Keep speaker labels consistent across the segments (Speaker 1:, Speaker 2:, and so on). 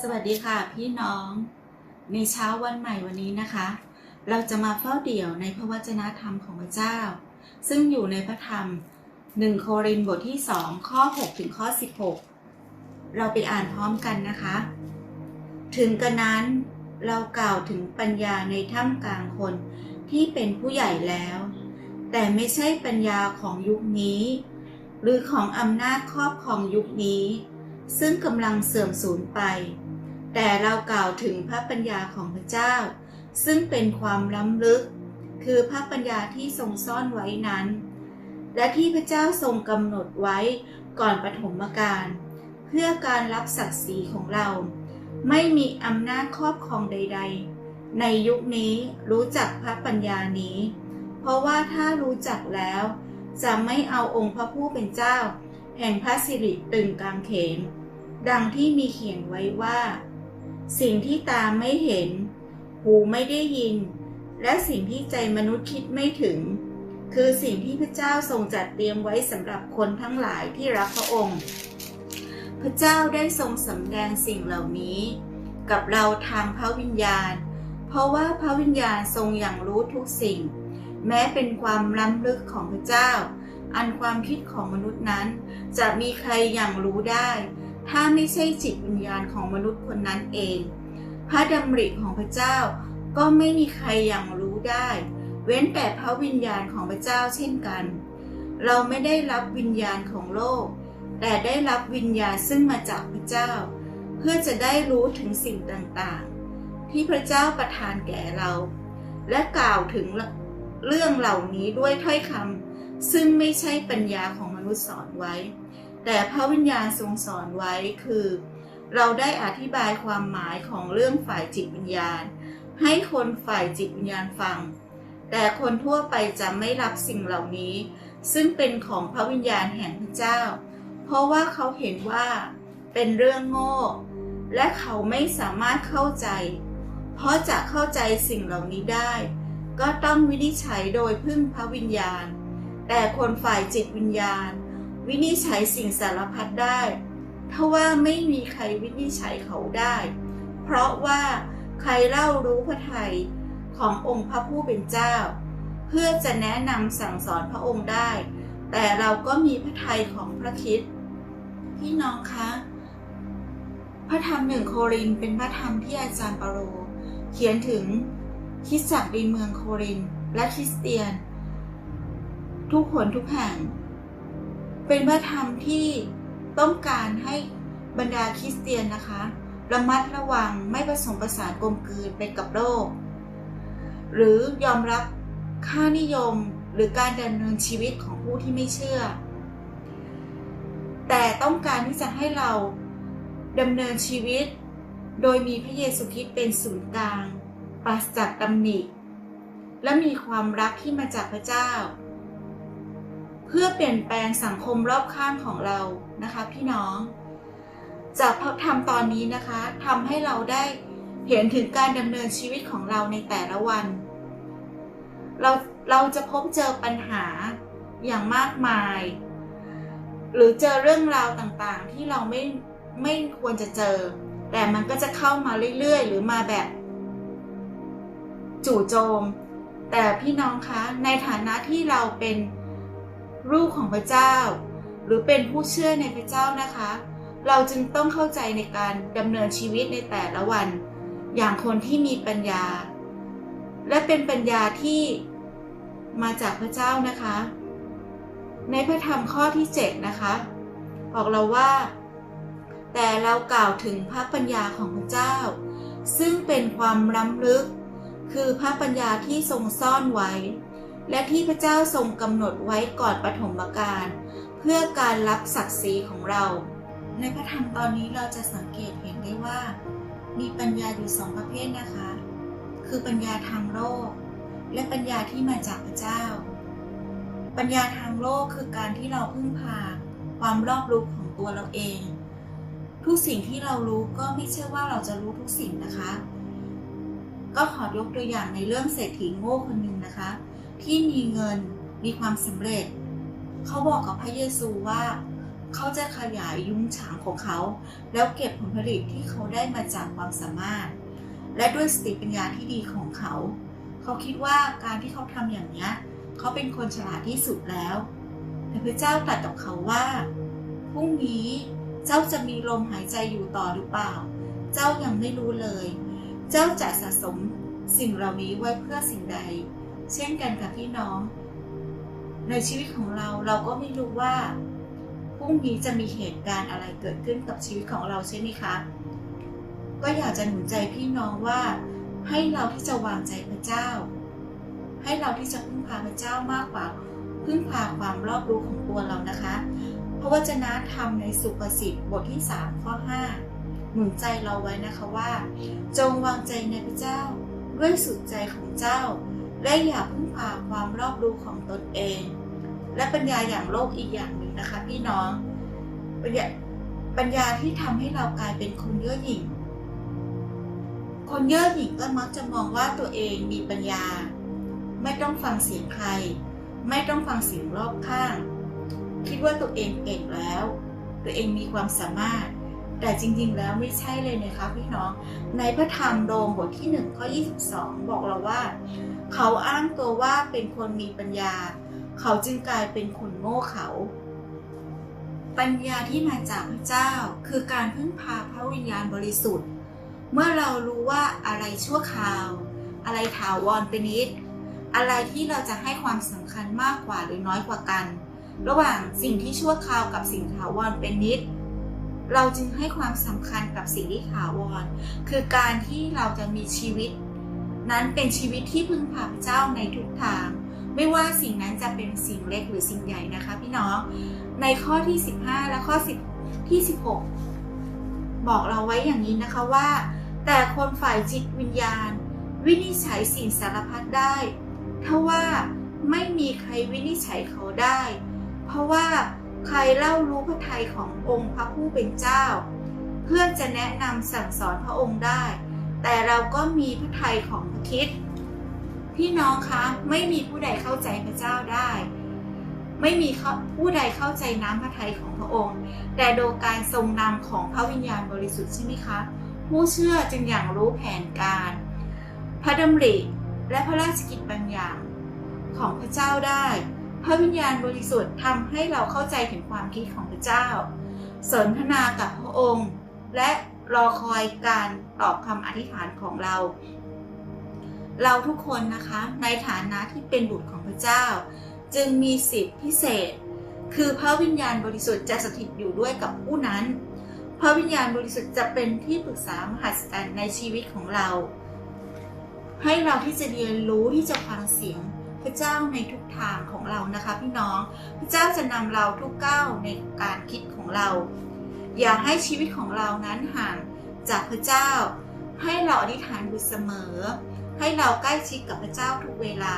Speaker 1: สวัสดีค่ะพี่น้อง ในเช้าวันใหม่วันนี้นะคะ เราจะมาเฝ้าเดี่ยวในพระวจนะธรรมของพระเจ้า ซึ่งอยู่ในพระธรรม 1 โครินธ์บทที่ 2 ข้อ 6 ถึงข้อ 16 เราไปอ่านพร้อมกันนะคะ ถึงกระนั้นเรากล่าวถึงปัญญาในท่ามกลางคนที่เป็นผู้ใหญ่แล้ว แต่ไม่ใช่ปัญญาของยุคนี้ หรือของอำนาจครอบครองยุคนี้ซึ่งกำลังเสื่อมสูญไป แต่เรากล่าวถึงพระปัญญาของพระเจ้า ซึ่งเป็นความล้ำลึก คือพระปัญญาที่ทรงซ่อนไว้นั้น และที่พระเจ้าทรงกำหนดไว้ก่อนปฐมกาลเพื่อการรับศักดิ์ศรีของเรา ไม่มีอำนาจครอบครองใด ๆ ในยุคนี้รู้จักพระปัญญานี้ เพราะว่าถ้ารู้จักแล้ว จะไม่เอาองค์พระผู้เป็นเจ้า แห่งพระสิริตึงกางเขนดังที่มีเขียนไว้ว่า สิ่งที่ตาไม่เห็น หูไม่ได้ยิน และสิ่งที่ใจมนุษย์คิดไม่ถึง คือสิ่งที่พระเจ้าทรงจัดเตรียมไว้สำหรับคนทั้งหลายที่รักพระองค์ พระเจ้าได้ทรงสำแดงสิ่งเหล่านี้ กับเราทางพระวิญญาณ เพราะว่าพระวิญญาณทรงอย่างรู้ทุกสิ่ง แม้เป็นความล้ำลึกของพระเจ้า อันความคิดของมนุษย์นั้น จะมีใครอย่างรู้ได้ ถ้าไม่ใช่จิตวิญญาณของมนุษย์คนนั้นเอง พระดำริของพระเจ้าก็ไม่มีใครอย่างรู้ได้ เว้นแต่พระวิญญาณของพระเจ้าเช่นกัน เราไม่ได้รับวิญญาณของโลก แต่ได้รับวิญญาณซึ่งมาจากพระเจ้า เพื่อจะได้รู้ถึงสิ่งต่างๆ ที่พระเจ้าประทานแก่เรา และกล่าวถึงเรื่องเหล่านี้ด้วยถ้อยคำซึ่งไม่ใช่ปัญญาของมนุษย์สอนไว้ แต่พระวิญญาณทรงสอนไว้คือ เราได้อธิบายความหมายของเรื่องฝ่ายจิตวิญญาณ ให้คนฝ่ายจิตวิญญาณฟัง แต่คนทั่วไปจะไม่รับสิ่งเหล่านี้ ซึ่งเป็นของพระวิญญาณแห่งพระเจ้า เพราะว่าเขาเห็นว่า เป็นเรื่องโง่ และเขาไม่สามารถเข้าใจ เพราะจะเข้าใจสิ่งเหล่านี้ได้ ก็ต้องวินิจฉัยโดยพึ่งพระวิญญาณ แต่คนฝ่ายจิตวิญญาณ วินิจฉัยสิ่งสารพัดได้ทว่าไม่มีใครวินิจฉัยเขาได้ เพราะว่าใครเล่ารู้พระทัยขององค์พระผู้เป็นเจ้า เพื่อจะแนะนำสั่งสอนพระองค์ได้ แต่เราก็มีพระทัยของพระคิดพี่น้องคะ พระธรรมหนึ่งโครินเป็นพระธรรมที่อาจารย์เปาโลเขียนถึงคริสตจักรในเมืองโครินและคริสเตียน ทุกคนทุกแห่ง เป็นพระธรรมที่ต้องการให้บรรดาคริสเตียนนะคะ ระมัดระวังไม่ผสมผสานกลมกลืนไปกับโลก หรือยอมรับค่านิยมหรือการดำเนินชีวิตของผู้ที่ไม่เชื่อ แต่ต้องการที่จะให้เราดำเนินชีวิต โดยมีพระเยซูคริสต์เป็นศูนย์กลางปราศจากตำหนิ และมีความรักที่มาจากพระเจ้า พื่อเปลี่ยนแปลงสังคมรอบข้างของเรานะคะพี่น้อง จากพระธรรมตอนนี้นะคะทำให้เราได้เห็นถึงการดำเนินชีวิตของเราในแต่ละวัน เราเราจะพบเจอปัญหาอย่างมากมาย หรือเจอเรื่องราวต่างๆ ที่เราไม่ไม่ควรจะเจอ แต่มันก็จะเข้ามาเรื่อยๆ หรือมาแบบ จู่โจม แต่พี่น้องคะในฐานะที่เราเป็น ลูกของพระเจ้า หรือเป็นผู้เชื่อในพระเจ้านะคะ เราจึงต้องเข้าใจในการดำเนินชีวิตในแต่ละวัน อย่างคนที่มีปัญญา และเป็นปัญญาที่มาจากพระเจ้านะคะ ในพระธรรมข้อที่ 7 นะคะ บอกเราว่า แต่เรากล่าวถึงพระปัญญาของพระเจ้า ซึ่งเป็นความล้ำลึก คือพระปัญญาที่ทรงซ่อนไว้ และที่พระเจ้าทรงกำหนดไว้ก่อนปฐมกาลเพื่อการรับศักดิ์ศรีของเรา ในพระธรรมตอนนี้เราจะสังเกตเห็นได้ว่า มีปัญญาอยู่สองประเภทนะคะ คือปัญญาทางโลก และปัญญาที่มาจากพระเจ้า ปัญญาทางโลกคือการที่เราพึ่งพาความรอบรู้ของตัวเราเอง ทุกสิ่งที่เรารู้ก็ไม่ใช่ว่าเราจะรู้ทุกสิ่งนะคะ ก็ขอยกตัวอย่างในเรื่องเศรษฐีโง่คนหนึ่งนะคะ ที่มีเงินมีความสำเร็จ เขาบอกกับพระเยซูว่า เขาจะขยายยุ้งฉางของเขา แล้วเก็บผลผลิตที่เขาได้มาจากความสามารถ และด้วยสติปัญญาที่ดีของเขา เขาคิดว่าการที่เขาทำอย่างนี้เขาเป็นคนฉลาดที่สุดแล้ว แต่พระเจ้าตรัสกับเขาว่าพรุ่งนี้เจ้าจะมีลมหายใจอยู่ต่อหรือเปล่า เจ้ายังไม่รู้เลย เจ้าจะสะสมสิ่งเหล่านี้ไว้เพื่อสิ่งใด เช่นกันกับพี่น้อง ในชีวิตของเราเราก็ไม่รู้ว่าพรุ่งนี้จะมีเหตุการณ์อะไรเกิดขึ้นกับชีวิตของเราใช่ไหมคะ ก็อยากจะหนุนใจพี่น้องว่า ให้เราที่จะวางใจพระเจ้า ให้เราที่จะพึ่งพาพระเจ้ามากกว่าพึ่งพาความรอบรู้ของตัวเรานะคะเพราะวจนะธรรมในสุภาษิตบทที่ 3 ข้อ 5 หนุนใจเราไว้นะคะว่า จงวางใจในพระเจ้าด้วยสุดใจของเจ้า และอย่าพึ่งพาความรอบรู้ของตนเอง และปัญญาอย่างโลกอีกอย่างหนึ่งนะคะ พี่น้องปัญญาปัญญาที่ทำให้เรากลายเป็นคนเย่อหยิ่ง คนเย่อหยิ่งก็มักจะมองว่าตัวเองมีปัญญา ไม่ต้องฟังเสียงใคร ไม่ต้องฟังเสียงรอบข้าง คิดว่าตัวเองเก่งแล้ว ตัวเองมีความสามารถ แต่จริงๆ แล้วไม่ใช่เลยนะคะพี่น้อง ในพระธรรมโดมบทที่1ข้อ22 บอกเราว่า เขาอ้างตัวว่าเป็นคนมีปัญญา เขาจึงกลายเป็นคนโง่เขา ปัญญาที่มาจากพระเจ้า คือการพึ่งพาพระวิญญาณบริสุทธิ์ เมื่อเรารู้ว่าอะไรชั่วคราว อะไรถาวรเป็นนิด อะไรที่เราจะให้ความสำคัญมากกว่าหรือน้อยกว่ากัน ระหว่างสิ่งที่ชั่วคราวกับสิ่งถาวรเป็นนิด เราจึงให้ความสำคัญกับสิ่งที่ถาวร คือการที่เราจะมีชีวิต นั้นเป็นชีวิตที่พึ่งพาพระเจ้าในทุกทาง ไม่ว่าสิ่งนั้นจะเป็นสิ่งเล็กหรือสิ่งใหญ่นะคะพี่น้อง ในข้อที่ 15 และข้อ10ที่ 16 บอกเราไว้อย่างนี้นะคะว่า แต่คนฝ่ายจิตวิญญาณ วินิจฉัยสิ่งสารพัดได้ถ้าว่าไม่มีใครวินิจฉัยเขาได้ เพราะว่า ใครเล่ารู้พระทัยขององค์พระผู้เป็นเจ้า เพื่อจะแนะนำสั่งสอนพระองค์ได้ แต่เราก็มีพระทัยของพระคิดพี่น้องคะไม่มีผู้ใดเข้าใจพระเจ้าได้ ไม่มีผู้ใดเข้าใจน้ำพระทัยของพระองค์ แต่โดยการทรงนำของพระวิญญาณบริสุทธิ์ใช่ไหมคะผู้เชื่อจึงอย่างรู้แผนการ พระดำริและพระราชกิจบางอย่างของพระเจ้าได้ พระวิญญาณบริสุทธิ์ทำให้เราเข้าใจถึงความคิดของพระเจ้า สนทนากับพระองค์ และรอคอยการตอบคำอธิษฐานของเรา เราทุกคนนะคะในฐานะที่เป็นบุตรของพระเจ้า จึงมีสิทธิพิเศษ คือพระวิญญาณบริสุทธิ์จะสถิตอยู่ด้วยกับผู้นั้น พระวิญญาณบริสุทธิ์จะเป็นที่ปรึกษามหัศจรรย์ในชีวิตของเรา ให้เราที่จะเรียนรู้ที่จะฟังเสียง พระเจ้าในทุกทางของเรานะคะ พี่น้อง พระเจ้าจะนำเราทุกก้าวในการคิดของเรา อย่าให้ชีวิตของเรานั้นห่างจากพระเจ้า ให้เราอธิษฐานอยู่เสมอ ให้เราใกล้ชิดกับพระเจ้าทุกเวลา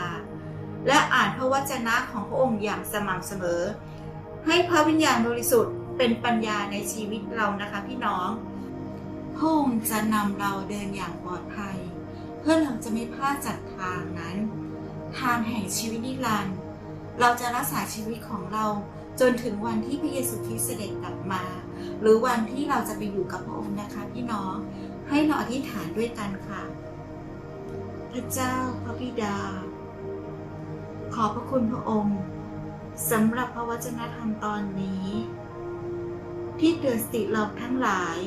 Speaker 1: และอ่านพระวจนะของพระองค์อย่างสม่ำเสมอ ให้พระวิญญาณบริสุทธิ์เป็นปัญญาในชีวิตเรานะคะพี่น้องพระองค์จะนำเราเดินอย่างปลอดภัย เพื่อเราจะไม่พลาดจากทางนั้น ทางแห่งชีวิตนิรันดร์เราจะรักษาชีวิตของเราจนถึงวันที่พระเยซูคริสต์เสด็จกลับมา หรือวันที่เราจะไปอยู่กับพระองค์นะคะพี่น้องให้เราอธิษฐานด้วยกันค่ะ พระเจ้าพระบิดา ขอพระคุณพระองค์สำหรับพระวจนะธรรมตอนนี้ ที่เตือนสติเราทั้งหลาย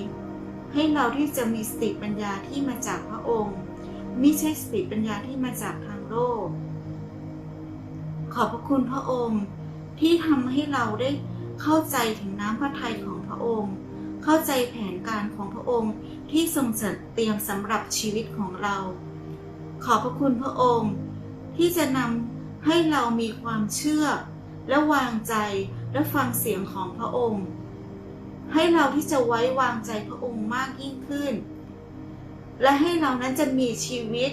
Speaker 1: ให้เราที่จะมีสติปัญญาที่มาจากพระองค์ ไม่ใช่สติปัญญาที่มาจากทางโลก ขอบพระคุณพระองค์ ที่ทำให้เราได้เข้าใจถึงน้ำพระทัยของพระองค์ เข้าใจแผนการของพระองค์ที่ทรงจัดเตรียมสำหรับชีวิตของเรา ขอบพระคุณพระองค์ ที่จะนำให้เรามีความเชื่อ และวางใจและฟังเสียงของพระองค์ ให้เราที่จะไว้วางใจพระองค์มากยิ่งขึ้น และให้เรานั้นจะมีชีวิต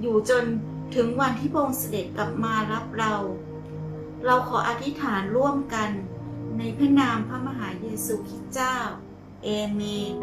Speaker 1: อยู่จน ถึงวันที่พระองค์เสด็จกลับมารับเรา เราขออธิษฐานร่วมกัน ในพระนามพระมหาเยซูคริสต์เจ้า เอเมน